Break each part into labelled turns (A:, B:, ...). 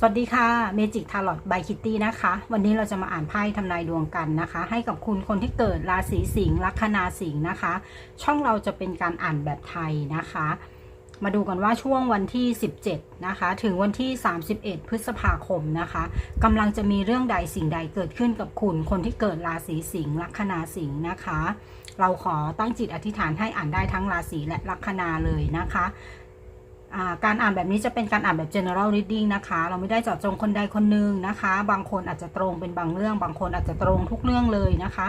A: สวัสดีค่ะเมจิกทาร์ลอตบายคิตตี้นะคะ วันนี้เราจะมาอ่านไพ่ทำนายดวงกันนะคะ ให้กับคุณคนที่เกิดราศีสิงห์ลัคนาสิงห์นะคะ ช่องเราจะเป็นการอ่านแบบไทยนะคะ มาดูกันว่าช่วงวันที่ 17 นะคะ ถึงวันที่ 31 พฤษภาคมนะคะกำลังจะมีเรื่องใดสิ่งใดเกิดขึ้นกับคุณ คนที่เกิดราศีสิงห์ลัคนาสิงห์นะคะ เราขอตั้งจิตอธิษฐานให้อ่านได้ทั้งราศีและลัคนาเลยนะคะ การอ่านแบบนี้จะเป็นการอ่านแบบ general reading นะคะ เราไม่ได้เจาะจงคนใดคนหนึ่งนะคะ บางคนอาจจะตรงเป็นบางเรื่อง บางคนอาจจะตรงทุกเรื่องเลยนะคะ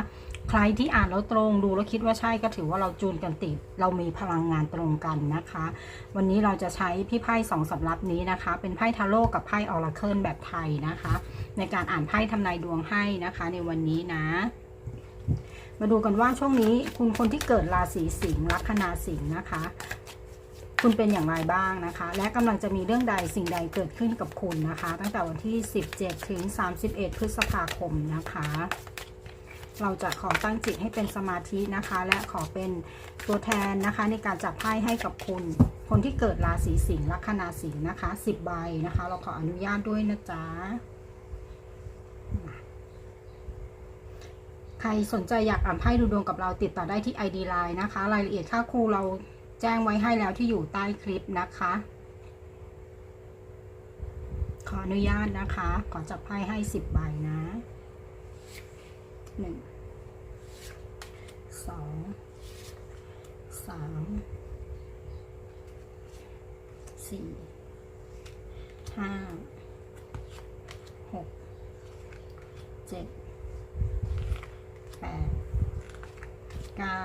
A: ใครที่อ่านแล้วตรงดูแล้วคิดว่าใช่ก็ถือว่าเราจูนกันติด เรามีพลังงานตรงกันนะคะ วันนี้เราจะใช้พี่ไพ่สองสำรับนี้นะคะ เป็นไพ่ทาโร่กับไพ่ออราเคิลแบบไทยนะคะ ในการอ่านไพ่ทำนายดวงให้นะคะ ในวันนี้นะมาดูกันว่าช่วงนี้คุณคนที่เกิดราศีสิงห์ลัคนาสิงห์นะคะ คุณเป็นอย่างไรบ้างนะคะ และกำลังจะมีเรื่องใดสิ่งใดเกิดขึ้นกับคุณนะคะ ตั้งแต่วันที่ 17 ถึง 31 พฤษภาคมนะคะ เราจะขอตั้งจิตให้เป็นสมาธินะคะ และขอเป็นตัวแทนนะคะในการจับไพ่ให้กับคุณ คนที่เกิดราศีสิงห์ลัคนาสิงห์นะคะ 10 ใบนะคะ เราขออนุญาตด้วยนะจ๊ะใครสนใจอยากอ่านไพ่ดูดวงกับเราติดต่อได้ที่ ID Line นะคะ รายละเอียดค่าครูเรา แจ้งไว้ให้แล้วที่อยู่ใต้คลิปนะคะ ขออนุญาตนะคะ ขอจับไพ่ให้สิบใบนะหนึ่งสองสามสี่ห้าหกเจ็ดแปดเก้า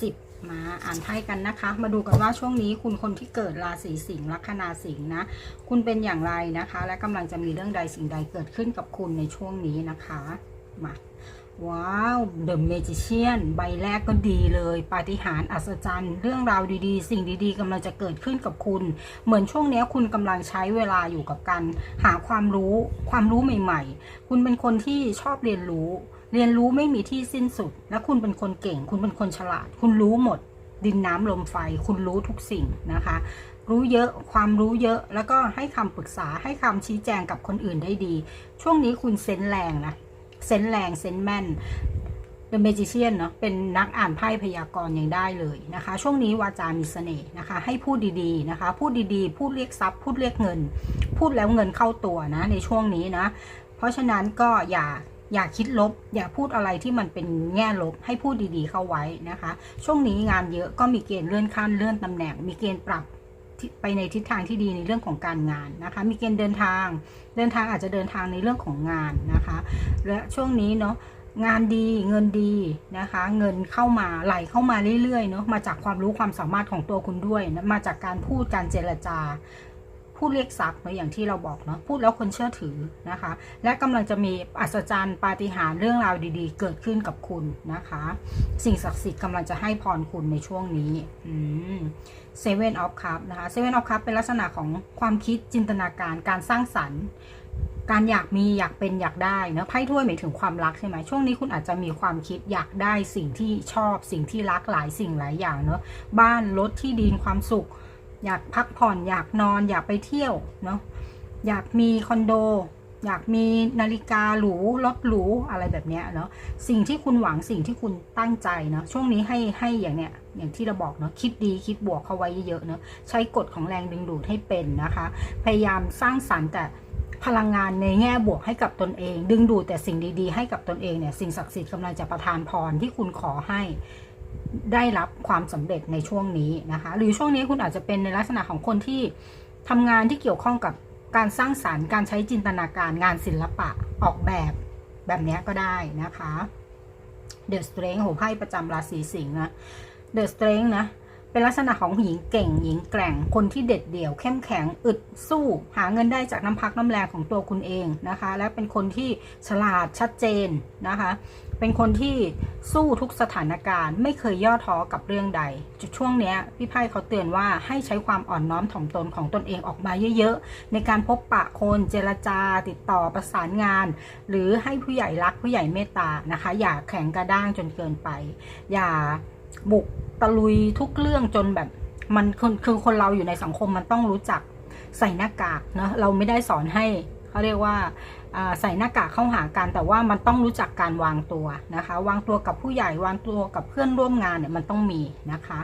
A: สิบ มาอ่านไพ่กันนะคะ มาดูกันว่าช่วงนี้คุณคนที่เกิดราศีสิงห์ลัคนาสิงห์นะ คุณเป็นอย่างไรนะคะ และกำลังจะมีเรื่องใดสิ่งใดเกิดขึ้นกับคุณในช่วงนี้นะคะมาว้าว The Magician ใบแรกก็ดีเลย ปาฏิหาริย์อัศจรรย์ เรื่องราวดีๆ สิ่งดีๆกำลังจะเกิดขึ้นกับคุณ เหมือนช่วงนี้คุณกำลังใช้เวลาอยู่กับการหาความรู้ ความรู้ใหม่ ๆ คุณเป็นคนที่ชอบเรียนรู้ เรียนรู้ไม่มีที่สิ้นสุด และคุณเป็นคนเก่ง คุณเป็นคนฉลาด คุณรู้หมด ดินน้ำลมไฟ คุณรู้ทุกสิ่งนะคะ รู้เยอะ ความรู้เยอะ แล้วก็ให้คำปรึกษา ให้คำชี้แจงกับคนอื่นได้ดี ช่วงนี้คุณเซนแรงนะ เซนแรง เซนแม่น The Magician เนาะ เป็นนักอ่านไพ่พยากรณ์ยังได้เลยนะคะ ช่วงนี้วาจามีเสน่ห์นะคะ ให้พูดดีๆนะคะ พูดดีๆ พูดเรียกทรัพย์ พูดเรียกเงิน พูดแล้วเงินเข้าตัวนะ ในช่วงนี้นะ เพราะฉะนั้นก็อย่า อย่าคิดลบ อย่าพูดอะไรที่มันเป็นแง่ลบให้พูดดีๆเข้าไว้นะคะ ช่วงนี้งานเยอะก็มีเกณฑ์เลื่อนขั้นเลื่อนตำแหน่ง มีเกณฑ์ปรับไปในทิศทางที่ดีในเรื่องของการงานนะคะ มีเกณฑ์เดินทาง เดินทางอาจจะเดินทางในเรื่องของงานนะคะ และช่วงนี้เนาะงานดีเงินดีนะคะ เงินเข้ามาไหลเข้ามาเรื่อยๆเนาะมาจากความรู้ความสามารถของตัวคุณด้วยนะมาจากการพูดการเจรจา พูดเรียกทรัพย์เนาะอย่างที่เราบอกเนาะพูดแล้วคนเชื่อถือนะคะ และกำลังจะมีอัศจรรย์ปาฏิหาริย์เรื่องราวดีๆ เกิดขึ้นกับคุณนะคะ สิ่งศักดิ์สิทธิ์กำลังจะให้พรคุณในช่วงนี้เซเว่นออฟคัพนะคะเซเว่นออฟคัพเป็นลักษณะของความคิดจินตนาการการสร้างสรรค์ การอยากมีอยากเป็นอยากได้เนะไพ่ถ้วยหมายถึงความรักใช่ไหมช่วงนี้คุณอาจจะมีความคิดอยากได้สิ่งที่ชอบสิ่งที่รักหลายสิ่งหลายอย่างเนาะบ้านรถที่ดินความสุข อยากพักผ่อนอยากนอนอยากไปเที่ยวเนาะอยากมีคอนโด อยากมีนาฬิกาหรูรถหรูอะไรแบบเนี้ยเนาะสิ่งที่คุณหวังสิ่งที่คุณตั้งใจเนาะช่วงนี้ให้ให้อย่างเนี้ยอย่างที่เราบอกเนาะคิดดีคิดบวกเข้าไว้เยอะๆเนาะใช้กฎของแรงดึงดูดให้เป็นนะคะ พยายามสร้างสรรค์แต่พลังงานในแง่บวกให้กับตนเอง ดึงดูดแต่สิ่งดีๆ ให้กับตนเองเนี่ยสิ่งศักดิ์สิทธิ์กำลังจะประทานพรที่คุณขอให้ ได้รับความสำเร็จในช่วงนี้นะคะ หรือช่วงนี้คุณอาจจะเป็นในลักษณะของคนที่ทำงานที่เกี่ยวข้องกับการสร้างสารรค์การใช้จินตนาการงานศิลปะออกแบบแบบนี้ก็ได้นะคะเดอะสเตรงโหไพ่ประจำราศีสิงห์นะเดอะสเตรงนะเป็นลักษณะของหญิงเก่ง หญิงแกร่งคนที่เด็ดเดี่ยว เข้มแข็งอึดสู้ หาเงินได้จากน้ำพักน้ำแรงของตัวคุณเองนะคะ และเป็นคนที่ฉลาดชัดเจนนะคะ เป็นคนที่สู้ทุกสถานการณ์ไม่เคยย่อท้อกับเรื่องใด จุดช่วงเนี้ยพี่ไพ่เขาเตือนว่าให้ใช้ความอ่อนน้อมถ่อมตนของตนเองออกมาเยอะๆ ในการพบปะคนเจรจา ติดต่อประสานงาน หรือให้ผู้ใหญ่รักผู้ใหญ่เมตตานะคะ อย่าแข็งกระด้างจนเกินไป อย่าบุกตะลุยทุกเรื่องจนแบบมันคือคนเราอยู่ในสังคมมันต้องรู้จักใส่หน้ากากเนาะเราไม่ได้สอนให้ เขาเรียกว่าใส่หน้ากากเข้าหากันแต่ว่ามันต้องรู้จักการวางตัวนะคะ วางตัวกับผู้ใหญ่วางตัวกับเพื่อนร่วมงานเนี่ยมันต้องมีนะคะ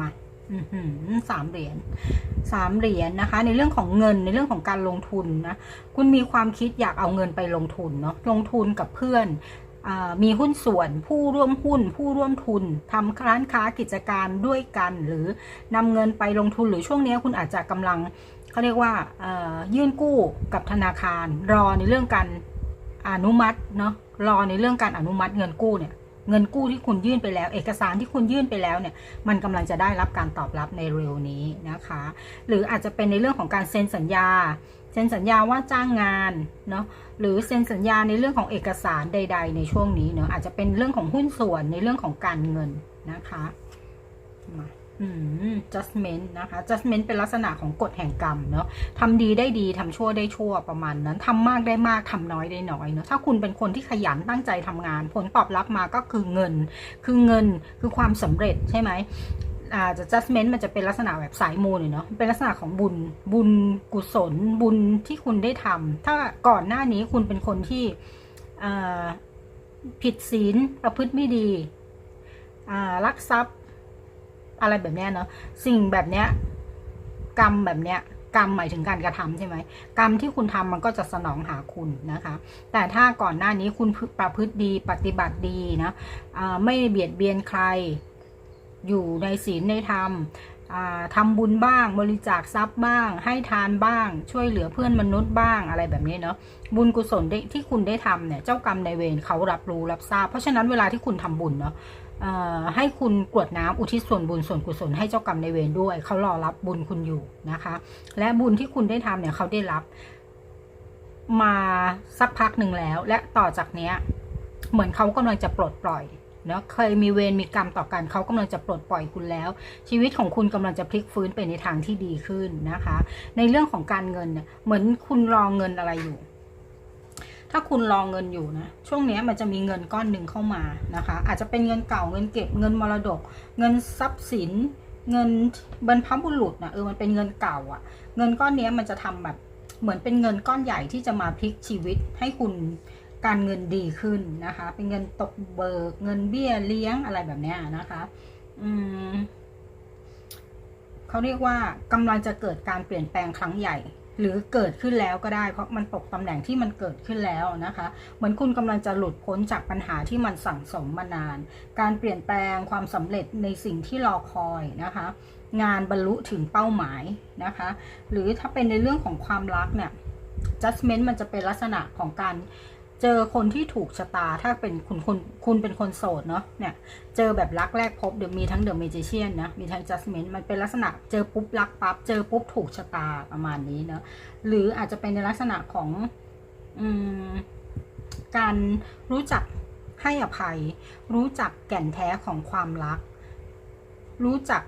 A: มาอื้อหือสามเหรียญสามเหรียญนะคะ ในเรื่องของเงินในเรื่องของการลงทุนนะคุณมีความคิดอยากเอาเงินไปลงทุนเนาะลงทุนกับเพื่อนอมีหุ้นส่วนผู้ร่วมหุ้น ผู้ร่วมทุนทำร้านค้ากิจการด้วยกัน หรือนำเงินไปลงทุนหรือช่วงนี้คุณอาจจะกำลัง เขาเรียกว่ายื่นกู้กับธนาคาร รอในเรื่องการอนุมัติเนาะรอในเรื่องการอนุมัติเงินกู้เนี่ยเงินกู้ที่คุณยื่นไปแล้ว เอกสารที่คุณยื่นไปแล้วเนี่ย มันกำลังจะได้รับการตอบรับในเร็วนี้นะคะ หรืออาจจะเป็นในเรื่องของการเซ็นสัญญา เซ็นสัญญาว่าจ้างงานเนาะ หรือเซ็นสัญญาในเรื่องของเอกสารใด ๆ ในช่วงนี้เนาะ อาจจะเป็นเรื่องของหุ้นส่วนในเรื่องของการเงินนะคะมา judgment นะคะ judgment เป็นลักษณะของกฎแห่งกรรมเนาะทำดีได้ดีทำชั่วได้ชั่วประมาณนั้นทำมากได้มากทำน้อยได้น้อยเนาะถ้าคุณเป็นคนที่ขยันตั้งใจทำงาน ผลตอบรับมาก็คือเงิน คือเงินคือความสำเร็จใช่ไหมอาจจะ judgment มันจะเป็นลักษณะแบบสายมูลเนาะเป็นลักษณะของบุญบุญกุศล บุญที่คุณได้ทำถ้าก่อนหน้านี้คุณเป็นคนที่ผิดศีลประพฤติไม่ดีอ่าลักทรัพย์ อะไรแบบเนี้ยเนาะสิ่งแบบเนี้ยกรรมแบบเนี้ยกรรมหมายถึงการกระทำใช่ไหมกรรมที่คุณทำมันก็จะสนองหาคุณนะคะ แต่ถ้าก่อนหน้านี้คุณประพฤติดีปฏิบัติดีนะไม่เบียดเบียนใคร อยู่ในศีลในธรรมอ่าทำบุญบ้างบริจาคทรัพย์บ้าง ให้ทานบ้าง ช่วยเหลือเพื่อนมนุษย์บ้างอะไรแบบนี้เนาะบุญกุศลที่คุณได้ทำเนี่ยเจ้ากรรมในเวรเขารับรู้รับทราบ เพราะฉะนั้นเวลาที่คุณทำบุญเนาะ ให้คุณกรวดน้ำอุทิศส่วนบุญส่วนกุศลให้เจ้ากรรมในเวรด้วย เขารอรับบุญคุณอยู่นะคะ และบุญที่คุณได้ทำเนี่ยเขาได้รับ มาสักพักหนึ่งแล้ว และต่อจากเนี้ย เหมือนเขากำลังจะปลดปล่อยเนาะเคยมีเวรมีกรรมต่อกันเขากำลังจะปลดปล่อยคุณแล้ว ชีวิตของคุณกำลังจะพลิกฟื้นไปในทางที่ดีขึ้นนะคะ ในเรื่องของการเงินเนี่ยเหมือนคุณรอเงินอะไรอยู่ ถ้าคุณรอเงินอยู่นะ ช่วงนี้มันจะมีเงินก้อนหนึ่งเข้ามานะคะ อาจจะเป็นเงินเก่าเงินเก็บเงินมรดก เงินทรัพย์สิน เงินบรรพบุรุษนะเออมันเป็นเงินเก่าอะ่ะ เงินก้อนนี้มันจะทำแบบเหมือนเป็นเงินก้อนใหญ่ที่จะมาพลิกชีวิตให้คุณการเงินดีขึ้นนะคะ เป็นเงินตกเบิก เงินเบี้ยเลี้ยงอะไรแบบนี้นะคะ อืมเขาเรียกว่ากำลังจะเกิดการเปลี่ยนแปลงครั้งใหญ่ หรือเกิดขึ้นแล้วก็ได้ เพราะมันตกตำแหน่งที่มันเกิดขึ้นแล้วนะคะ เหมือนคุณกำลังจะหลุดพ้นจากปัญหาที่มันสั่งสมมานาน การเปลี่ยนแปลงความสำเร็จในสิ่งที่รอคอยนะคะ งานบรรลุถึงเป้าหมายนะคะ หรือถ้าเป็นในเรื่องของความรักเนี่ย judgment มันจะเป็นลักษณะของการ เจอคนที่ถูกชะตาถ้าเป็นคุณคุณคุณเป็นคนโสดเนาะเนี่ย เจอแบบรักแรกพบเดี๋ยวมีทั้งเดอะเมจิเชียนนะมีทั้ง judgment มันเป็นลักษณะเจอปุ๊บรักปั๊บเจอปุ๊บถูกชะตาประมาณนี้เนาะหรืออาจจะเป็นในลักษณะของอืมการรู้จักให้อภัย รู้จักแก่นแท้ของความรัก รู้จัก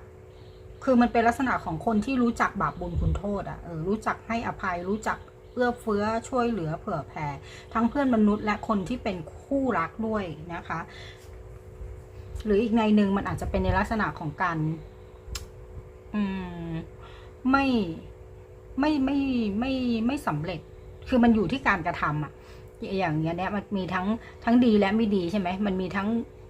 A: คือมันเป็นลักษณะของคนที่รู้จักบาปบุญคุณโทษอะ่ะเออรู้จักให้อภัยรู้จัก เอื้อเฟื้อช่วยเหลือเผื่อแผ่ ทั้งเพื่อนมนุษย์และคนที่เป็นคู่รักด้วยนะคะ หรืออีกในหนึ่งมันอาจจะเป็นในลักษณะของการอืมไม่ไม่ไม่ไม่ไม่สำเร็จ คือมันอยู่ที่การกระทำอะอย่างเงี้ยเนี่ยมันมีทั้งทั้งดีและไม่ดีใช่ไหมมันมีทั้ง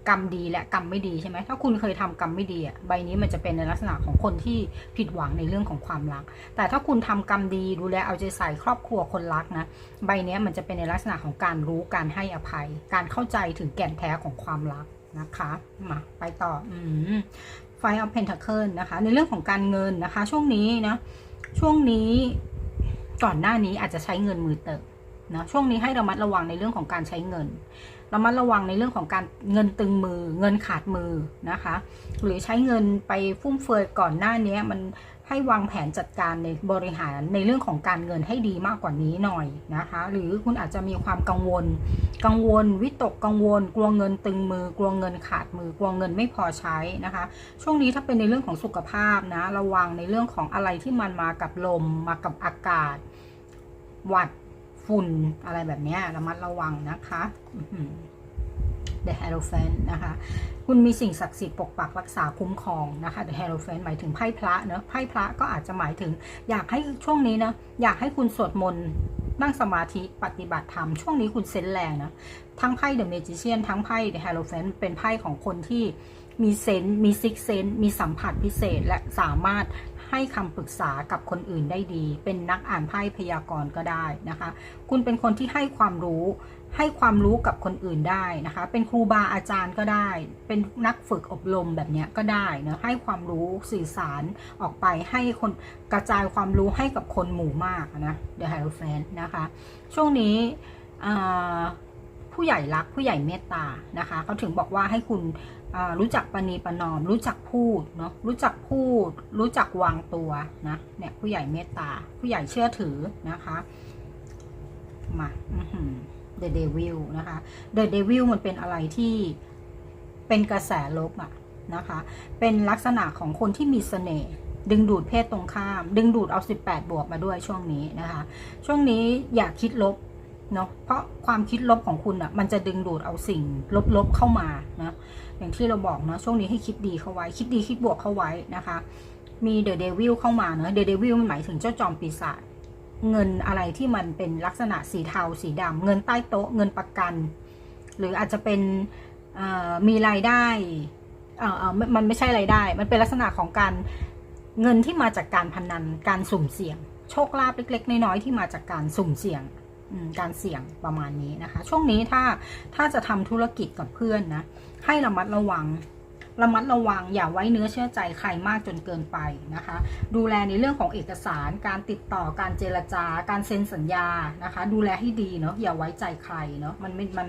A: กรรมดีและกรรมไม่ดีใช่ไหมถ้าคุณเคยทำกรรมไม่ดีอะใบนี้มันจะเป็นในลักษณะของคนที่ผิดหวังในเรื่องของความรัก แต่ถ้าคุณทำกรรมดีดูแลเอาใจใส่ครอบครัวคนรักนะใบนี้มันจะเป็นในลักษณะของการรู้การให้อภัย การเข้าใจถึงแก่นแท้ของความรักนะคะมาไปต่ออืมไฟออฟเพนท c เคิลนะคะ ในเรื่องของการเงินนะคะ ช่วงนี้นะช่วงนี้ก่อนหน้านี้อาจจะใช้เงินมือเติบนะช่วงนี้ให้ระมัดระวังในเรื่องของการใช้เงิน ระมัดระวังในเรื่องของการเงินตึงมือ เงินขาดมือนะคะ หรือใช้เงินไปฟุ่มเฟือยก่อนหน้านี้มันให้วางแผนจัดการในบริหารในเรื่องของการเงินให้ดีมากกว่านี้หน่อยนะคะ หรือคุณอาจจะมีความกังวล กังวล วิตกกังวล กลัวเงินตึงมือ กลัวเงินขาดมือ กลัวเงินไม่พอใช้นะคะ ช่วงนี้ถ้าเป็นในเรื่องของสุขภาพนะ ระวังในเรื่องของอะไรที่มันมากับลม มากับอากาศ หวัด ฝุ่นอะไรแบบนี้ระมัดระวังนะคะอื้อหือ The Hierophant นะคะ คุณมีสิ่งศักดิ์สิทธิ์ปกปักรักษาคุ้มครองนะคะ The Hierophant หมายถึงไพ่พระเนอะไพ่พระก็อาจจะหมายถึง อยากให้ช่วงนี้นะ อยากให้คุณสวดมนต์นั่งสมาธิปฏิบัติธรรม ช่วงนี้คุณเซนแรงนะ ทั้งไพ่ The Magician ทั้งไพ่ The Hierophant เป็นไพ่ของคนที่มีเซนมีซิกเซนมีสัมผัสพิเศษและสามารถ ให้คำปรึกษากับคนอื่นได้ดี เป็นนักอ่านไพ่พยากรณ์ก็ได้นะคะ คุณเป็นคนที่ให้ความรู้ให้ความรู้กับคนอื่นได้นะคะ เป็นครูบาอาจารย์ก็ได้ เป็นนักฝึกอบรมแบบนี้ก็ได้นะให้ความรู้สื่อสารออกไปให้คนกระจายความรู้ให้กับคนหมู่มากนะ The Hierophant นะคะ ช่วงนี้ผู้ใหญ่รักผู้ใหญ่เมตตานะคะเขาถึงบอกว่าให้คุณ รู้จักปณีประนอม รู้จักพูดเนาะรู้จักพูด รู้จักวางตัวนะเนี่ยผู้ใหญ่เมตตา ผู้ใหญ่เชื่อถือนะคะมาอื้อหือ The Devil นะคะ The Devil มันเป็นอะไรที่เป็นกระแสลบอะนะคะ เป็นลักษณะของคนที่มีเสน่ห์ดึงดูดเพศตรงข้าม ดึงดูดเอา 18 บวกมาด้วยช่วงนี้นะคะ ช่วงนี้อย่าคิดลบเนาะเพราะความคิดลบของคุณอะมันจะดึงดูดเอาสิ่งลบๆเข้ามานะ อย่างที่เราบอกเนาะช่วงนี้ให้คิดดีเข้าไว้ คิดดีคิดบวกเข้าไว้นะคะ มี The Devil เข้ามาเนาะ The Devil มันหมายถึงเจ้าจอมปีศาจเงินอะไรที่มันเป็นลักษณะสีเทาสีดำเงินใต้โต๊ะเงินประกัน หรืออาจจะเป็นมีรายได้อ่อเอ่อมันไม่ใช่รายได้ มันเป็นลักษณะของการเงินที่มาจากการพนันการสุ่มเสี่ยง โชคลาภเล็ก ๆ น้อยๆที่มาจากการสุ่มเสี่ยง การเสี่ยงประมาณนี้นะคะ ช่วงนี้ถ้าถ้าจะทำธุรกิจกับเพื่อนนะ ให้ระมัดระวังระมัดระวังอย่าไว้เนื้อเชื่อใจใครมากจนเกินไปนะคะ ดูแลในเรื่องของเอกสาร การติดต่อการเจรจาการเซ็นสัญญานะคะ ดูแลให้ดีเนาะอย่าไว้ใจใครเนาะมันมัน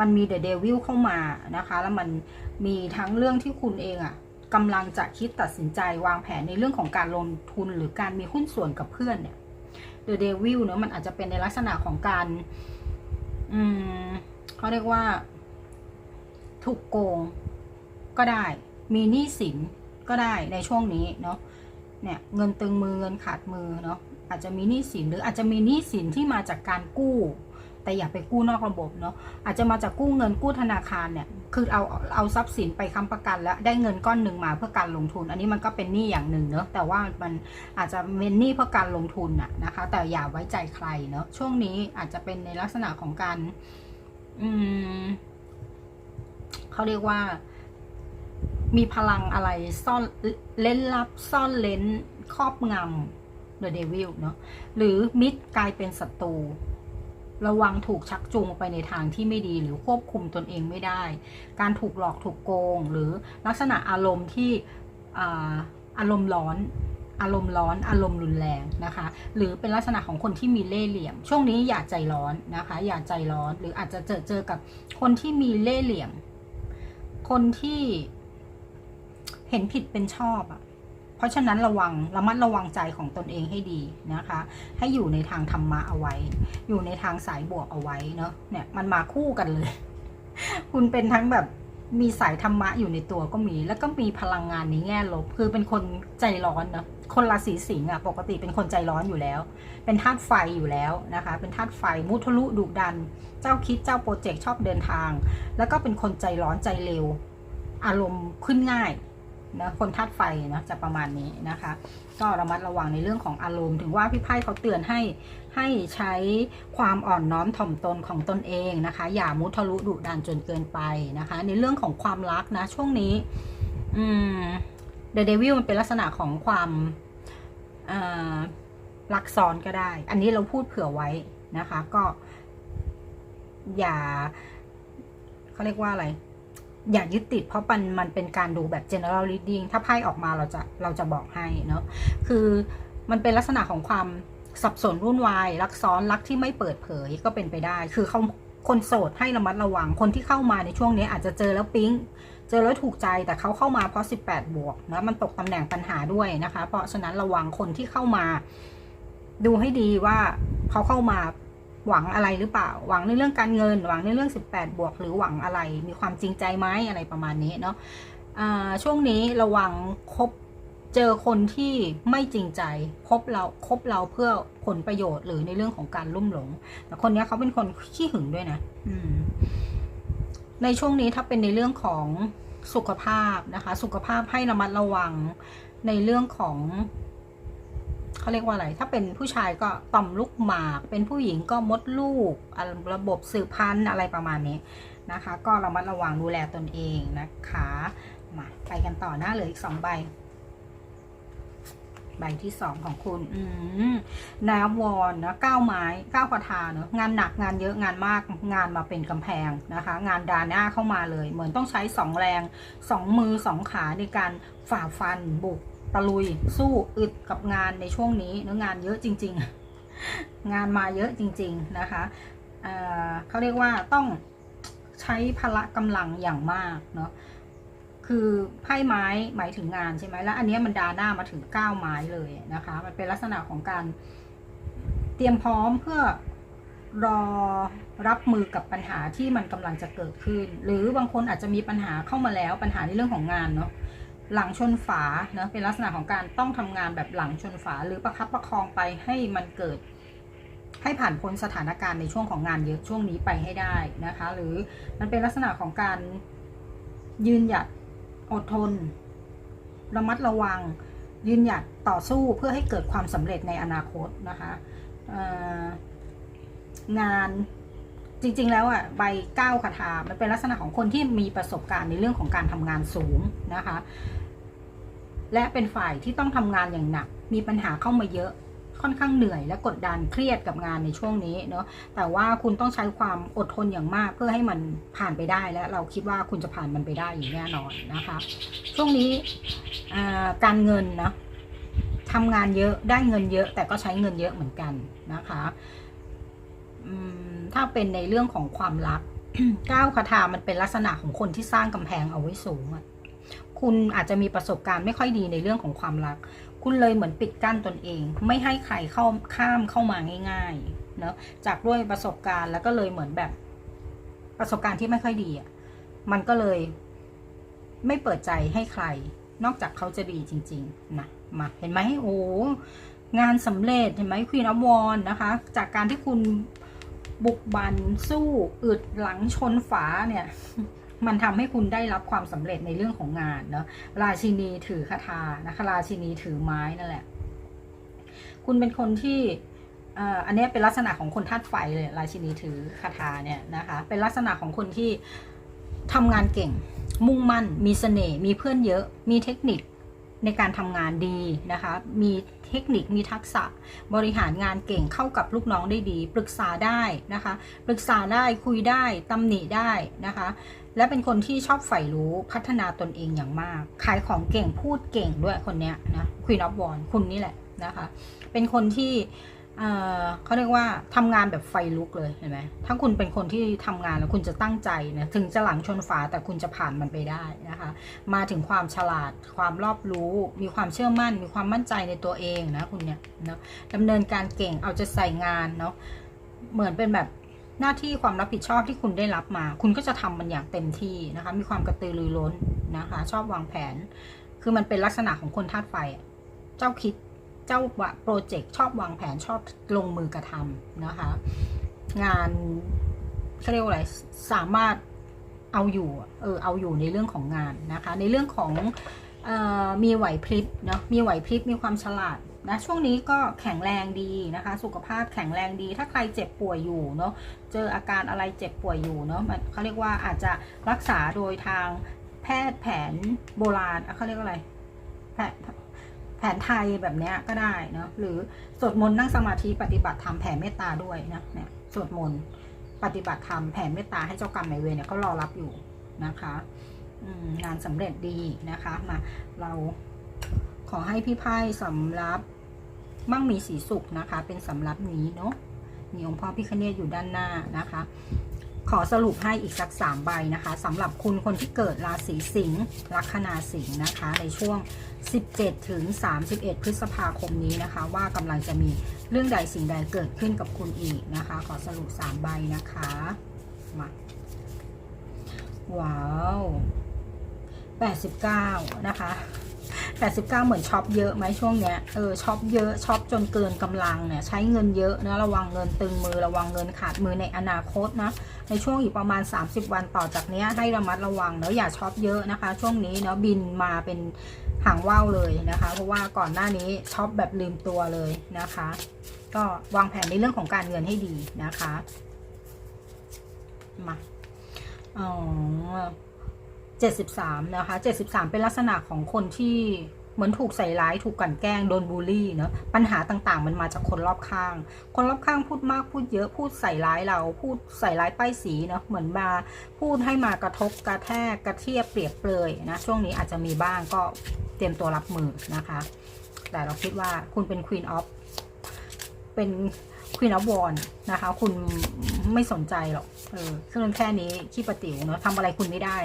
A: มันมีเดอะเดวิลเข้ามานะคะ แล้วมันมีทั้งเรื่องที่คุณเองอะ่ะกำลังจะคิดตัดสินใจวางแผนในเรื่องของการลงทุนหรือการมีหุ้นส่วนกับเพื่อนเนี่ย เดอะเดวิลเนอะมันอาจจะเป็นในลักษณะของการ อืมเขาเรียกว่า ถูกโกงก็ได้ มีหนี้สินก็ได้ในช่วงนี้เนาะเนี่ยเงินตึงมือเงินขาดมือเนาะอาจจะมีหนี้สินหรืออาจจะมีหนี้สินที่มาจากการกู้ แต่อย่าไปกู้นอกระบบเนาะอาจจะมาจากกู้เงินกู้ธนาคารเนี่ยคือเอาเอาทรัพย์สินไปค้ำประกัน แล้วได้เงินก้อนหนึ่งมาเพื่อการลงทุน อันนี้มันก็เป็นหนี้อย่างหนึ่งเนาะแต่ว่ามันอาจจะเป็นหนี้เพื่อการลงทุนอะนะคะ แต่อย่าไว้ใจใครเนาะช่วงนี้อาจจะเป็นในลักษณะของการอืมเขาเรียกว่ามีพลังอะไรซ่อนเล่นลับซ่อนเล้นครอบงำ The Devil เนาะหรือมิตรกลายเป็นศัตรู ระวังถูกชักจูงไปในทางที่ไม่ดีหรือควบคุมตนเองไม่ได้ การถูกหลอกถูกโกง หรือลักษณะอารมณ์ที่อาอารมณ์ร้อน อารมณ์ร้อน อารมณ์รุนแรงนะคะ หรือเป็นลักษณะของคนที่มีเล่ห์เหลี่ยม ช่วงนี้อย่าใจร้อนนะคะ อย่าใจร้อน หรืออาจจะเจอเจอกับคนที่มีเล่ห์เหลี่ยม คนที่เห็นผิดเป็นชอบอะ่ะ เพราะฉะนั้นระวังระมัดระวังใจของตนเองให้ดีนะคะ ให้อยู่ในทางธรรมะเอาไว้ อยู่ในทางสายบวกเอาไว้เนาะเนี่ยมันมาคู่กันเลย คุณเป็นทั้งแบบมีสายธรรมะอยู่ในตัวก็มี แล้วก็มีพลังงานในแง่ลบ คือเป็นคนใจร้อนเนาะคนราศีสิงห์อะปกติเป็นคนใจร้อนอยู่แล้ว เป็นธาตุไฟอยู่แล้วนะคะ เป็นธาตุไฟมุทะลุดุดัน เจ้าคิดเจ้าโปรเจกต์ชอบเดินทาง แล้วก็เป็นคนใจร้อนใจเร็ว อารมณ์ขึ้นง่าย นะคนธาตุไฟนะจะประมาณนี้นะคะ ก็ระมัดระวังในเรื่องของอารมณ์ ถึงว่าพี่ไพ่เขาเตือนให้ให้ใช้ความอ่อนน้อมถ่อมตนของตนเองนะคะ อย่ามุทะลุดุดันจนเกินไปนะคะ ในเรื่องของความรักนะช่วงนี้อืม The Devil มันเป็นลักษณะของความรักซ้อนก็ได้ อันนี้เราพูดเผื่อไว้นะคะ ก็อย่าเขาเรียกว่าอะไร อย่ายึดติดเพราะมันมันเป็นการดูแบบ general reading ถ้าไพ่ออกมาเราจะเราจะบอกให้เนาะคือมันเป็นลักษณะของความสับสนวุ่นวาย รักซ้อนรักที่ไม่เปิดเผยก็เป็นไปได้ คือเขาคนโสดให้ระมัดระวังคนที่เข้ามาในช่วงนี้อาจจะเจอแล้วปิ๊งเจอแล้วถูกใจแต่เขาเข้ามาเพราะ 18 บวกนะมันตกตำแหน่งปัญหาด้วยนะคะ เพราะฉะนั้นระวังคนที่เข้ามา ดูให้ดีว่าเขาเข้ามา หวังอะไรหรือเปล่า หวังในเรื่องการเงิน หวังในเรื่อง 18 บวก หรือหวังอะไร มีความจริงใจไหมอะไรประมาณนี้เนาะะช่วงนี้ระวังคบเจอคนที่ไม่จริงใจคบเราคบเราเพื่อผลประโยชน์หรือในเรื่องของการลุ่มหลง แต่คนนี้เขาเป็นคนขี้หึงด้วยนะในช่วงนี้ถ้าเป็นในเรื่องของสุขภาพนะคะ สุขภาพให้ระมัดระวังในเรื่องของ เขาเรียกว่าอะไร ถ้าเป็นผู้ชายก็ต่อมลูกหมาก เป็นผู้หญิงก็มดลูก ระบบสืบพันธุ์อะไรประมาณนี้นะคะ ก็ระมัดระวังดูแลตนเองนะคะ มาไปกันต่อหน้าเหลืออีกสองใบ ใบที่สองของคุณอืมนาวอนนะเก้าไม้เก้าคาถาเนอะงานหนักงานเยอะงานมากงานมาเป็นกำแพงนะคะ งานดาหน้าเข้ามาเลย เหมือนต้องใช้สองแรงสองมือสองขาในการฝ่าฟันบุก ตะลุยสู้อึดกับงานในช่วงนี้เนื้องานเยอะจริง ๆ งานมาเยอะจริง ๆ นะคะเเขาเรียกว่าต้องใช้พละกำลังอย่างมากเนาะคือไพ่ไม้หมายถึงงานใช่ไหมแล้ว อันนี้มันดาหน้ามาถึงเก้าไม้เลยนะคะ มันเป็นลักษณะของการเตรียมพร้อมเพื่อรอรับมือกับปัญหาที่มันกำลังจะเกิดขึ้น หรือบางคนอาจจะมีปัญหาเข้ามาแล้วปัญหาในเรื่องของงานเนาะ หลังชนฝาเนาะเป็นลักษณะของการต้องทำงานแบบหลังชนฝา หรือประคับประคองไปให้มันเกิด ให้ผ่านพ้นสถานการณ์ในช่วงของงานเยอะช่วงนี้ไปให้ได้นะคะ หรือมันเป็นลักษณะของการยืนหยัดอดทน ระมัดระวัง ยืนหยัดต่อสู้เพื่อให้เกิดความสำเร็จในอนาคตนะคะงาน จริงๆ แล้วอะใบเก้าคาถามันเป็นลักษณะของคนที่มีประสบการณ์ในเรื่องของการทำงานสูงนะคะ และเป็นฝ่ายที่ต้องทำงานอย่างหนัก มีปัญหาเข้ามาเยอะค่อนข้างเหนื่อยและกดดันเครียดกับงานในช่วงนี้เนาะแต่ว่าคุณต้องใช้ความอดทนอย่างมากเพื่อให้มันผ่านไปได้และเราคิดว่าคุณจะผ่านมันไปได้อย่างแน่นอนนะคะ ช่วงนี้การเงินนะทำงานเยอะได้เงินเยอะแต่ก็ใช้เงินเยอะเหมือนกันนะคะ ถ้าเป็นในเรื่องของความรักก้าวคาถามันเป็นลักษณะของคนที่สร้างกำแพงเอาไว้สูงอะคุณอาจจะมีประสบการณ์ไม่ค่อยดีในเรื่องของความรัก คุณเลยเหมือนปิดกั้นตนเอง ไม่ให้ใครเข้าข้ามเข้ามาง่ายๆ เนาะจากด้วยประสบการณ์แล้วก็เลยเหมือนแบบ ประสบการณ์ที่ไม่ค่อยดีอะ มันก็เลย ไม่เปิดใจให้ใคร นอกจากเขาจะดีจริง ๆ นะ มา เห็นไหมโอ้ งานสำเร็จ เห็นไหมควีนอวอนนะคะ จากการที่คุณ บุกบันสู้อึดหลังชนฝาเนี่ย มันทำให้คุณได้รับความสำเร็จในเรื่องของงานเนาะราชินีถือคาถานะคะราชินีถือไม้นั่นแหละ คุณเป็นคนที่อ่ออันนี้เป็นลักษณะของคนธาตุไฟเลยราชินีถือคาถาเนี่ยนะคะ เป็นลักษณะของคนที่ทำงานเก่ง มุ่งมั่น มีเสน่ห์มีเพื่อนเยอะ มีเทคนิคในการทำงานดีนะคะ มี เทคนิคมีทักษะ บริหารงานเก่งเข้ากับลูกน้องได้ดี ปรึกษาได้นะคะ ปรึกษาได้คุยได้ตำหนิได้นะคะ และเป็นคนที่ชอบใฝ่รู้พัฒนาตนเองอย่างมาก ขายของเก่งพูดเก่งด้วยคนเนี้ยนะควีนอ f วอนคุณนี่แหละนะคะ เป็นคนที่ เขาเรียกว่าทำงานแบบไฟลุกเลยเห็นไหมถ้าคุณเป็นคนที่ทำงานแล้วคุณจะตั้งใจนะถึงจะหลังชนฝาแต่คุณจะผ่านมันไปได้นะคะ มาถึงความฉลาด ความรอบรู้ มีความเชื่อมั่น มีความมั่นใจในตัวเองนะคุณเนี่ยเนาะดำเนินการเก่งเอาใจะใส่งานเนาะเหมือนเป็นแบบหน้าที่ความรับผิดชอบที่คุณได้รับมา คุณก็จะทำมันอย่างเต็มที่นะคะ มีความกระตือรือร้นนะคะ ชอบวางแผน คือมันเป็นลักษณะของคนธาตุไฟเจ้าคิด เจ้าโปรเจกต์ชอบวางแผนชอบลงมือกระทำนะคะ งานเขาเรียกว่าอะไรสามารถเอาอยู่เออเอาอยู่ในเรื่องของงานนะคะ ในเรื่องของออมีไหวพริบเนาะมีไหวพริบมีความฉลาดนะช่วงนี้ก็แข็งแรงดีนะคะ สุขภาพแข็งแรงดี ถ้าใครเจ็บป่วยอยู่เนาะเจออาการอะไรเจ็บป่วยอยู่เนาะมันเขาเรียกว่าอาจจะรักษาโดยทางแพทย์แผนโบราณเขาเรียกว่าอะไร แผนไทยแบบเนี้ยก็ได้เนาะหรือสวดมนต์นั่งสมาธิปฏิบัติธรรมแผ่เมตตาด้วยนะเนี่ยสวดมนต์ปฏิบัติธรรมแผ่เมตตาให้เจ้ากรรมนายเวรเนี่ยเขารอรับอยู่นะคะงานสำเร็จดีนะคะมาเราขอให้พี่ไพ่สำรับมั่งมีสีสุขนะคะ เป็นสำรับนี้เนาะมีองค์พ่อพิคเนตอยู่ด้านหน้านะคะ ขอสรุปให้อีกสักสามใบนะคะสำหรับคุณคนที่เกิดราศีสิงห์ลัคนาสิงห์นะคะ ในช่วง 17 ถึง 31 พฤษภาคมนี้นะคะ ว่ากำลังจะมีเรื่องใดสิ่งใดเกิดขึ้นกับคุณอีกนะคะ ขอสรุป3ใบนะคะมาว้าว 89 นะคะ 89 เหมือนช็อปเยอะไหมช่วงเนี้ย เออช็อปเยอะช็อปจนเกินกำลังเนี่ยใช้เงินเยอะนะระวังเงินตึงมือระวังเงินขาดมือในอนาคตนะในช่วงอีกประมาณ 30 วันต่อจากเนี้ยให้ระมัดระวังเนาะอย่าช็อปเยอะนะคะ ช่วงนี้เนาะบินมาเป็นหางว่าวเลยนะคะ เพราะว่าก่อนหน้านี้ช็อปแบบลืมตัวเลยนะคะ ก็วางแผนในเรื่องของการเงินให้ดีนะคะมาอ๋อ 73 นะคะ 73 เป็นลักษณะของคนที่เหมือนถูกใส่ร้าย ถูกกลั่นแกล้ง โดนบูลลี่เนอะปัญหาต่างๆ มันมาจากคนรอบข้าง คนรอบข้างพูดมาก พูดเยอะ พูดใส่ร้ายเรา พูดใส่ร้ายป้ายสีเนอะเหมือนมาพูดให้มากระทบกระแทกกระเทียบเปรียบเปรยนะ ช่วงนี้อาจจะมีบ้างก็เตรียมตัวรับมือนะคะ แต่เราคิดว่าคุณเป็น Queen of เป็น Queen of w a n นะคะ คุณไม่สนใจหรอกเออเครื่องแค่นี้ขี้ประติ๋วเนาะทำอะไรคุณไม่ได้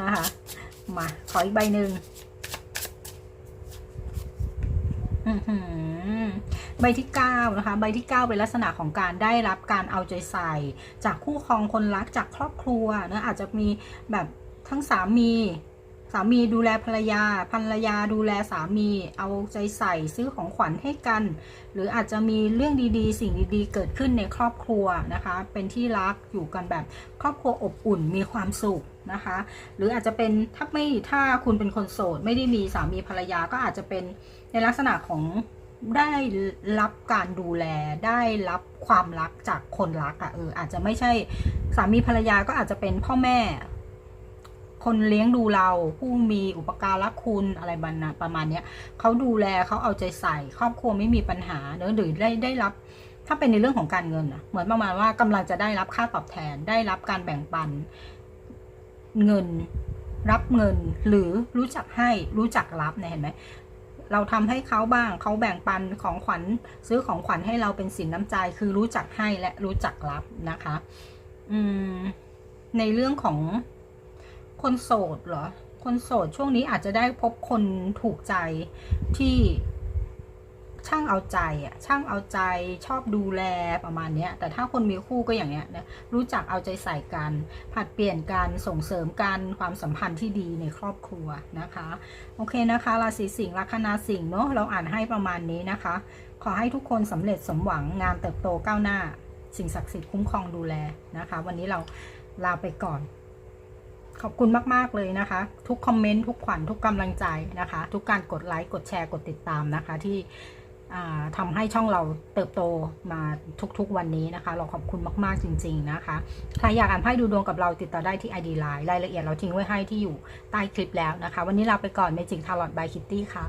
A: นะคะมาขออีกใบหนึ่งใบที่เก้านะคะ ใบที่เก้าเป็นลักษณะของการได้รับการเอาใจใส่ จากคู่ครองคนรักจากครอบครัวนะอาจจะมีแบบทั้งสามี สามีดูแลภรรยา ภรรยาดูแลสามี เอาใจใส่ซื้อของขวัญให้กัน หรืออาจจะมีเรื่องดีๆ สิ่งดีๆ เกิดขึ้นในครอบครัวนะคะ เป็นที่รักอยู่กันแบบครอบครัวอบอุ่นมีความสุขนะคะ หรืออาจจะเป็นถ้าไม่ถ้าคุณเป็นคนโสด ไม่ได้มีสามีภรรยาก็อาจจะเป็นในลักษณะของได้รับการดูแลได้รับความรักจากคนรักอะ่ะเอออาจจะไม่ใช่สามีภรรยาก็อาจจะเป็นพ่อแม่ คนเลี้ยงดูเราผู้มีอุปการะคุณอะไรบันนะประมาณเนี้ยเขาดูแลเขาเอาใจใส่ ครอบครัวไม่มีปัญหาเนอะหรือได้ได้รับ ถ้าเป็นในเรื่องของการเงินอะเหมือนประมาณว่ากำลังจะได้รับค่าตอบแทน ได้รับการแบ่งปัน เงิน รับเงิน หรือรู้จักให้รู้จักรับเนี่ยเห็นไหมเราทำให้เขาบ้างเขาแบ่งปันของขวัญซื้อของขวัญให้เราเป็นสินน้ำใจ คือรู้จักให้และรู้จักรับนะคะ อืมในเรื่องของ คนโสดเหรอ คนโสดช่วงนี้อาจจะได้พบคนถูกใจที่ช่างเอาใจอะช่างเอาใจชอบดูแลประมาณเนี้ย แต่ถ้าคนมีคู่ก็อย่างเงี้ยนะรู้จักเอาใจใส่กันผัดเปลี่ยนกันส่งเสริมกันความสัมพันธ์ที่ดีในครอบครัวนะคะ โอเคนะคะราศีสิงห์ลัคนาสิงห์เนาะเราอ่านให้ประมาณนี้นะคะ ขอให้ทุกคนสำเร็จสมหวังงานเติบโตก้าวหน้า สิ่งศักดิ์สิทธิ์คุ้มครองดูแลนะคะ วันนี้เราลาไปก่อน ขอบคุณมาก ๆ เลยนะคะ ทุกคอมเมนต์ทุกขวัญทุกกำลังใจนะคะ ทุกการกดไลค์กดแชร์กดติดตามนะคะ ที่ทำให้ช่องเราเติบโตมาทุกๆวันนี้นะคะ เราขอบคุณมากๆจริง ๆนะคะ ใครอยากอ่านไพ่ดูดวงกับเราติดต่อได้ที่ ID Line รายละเอียดเราทิ้งไว้ให้ที่อยู่ใต้คลิปแล้วนะคะ วันนี้ลาไปก่อนเมจิกทาร์ลอตบายคิตตี้ค่ะ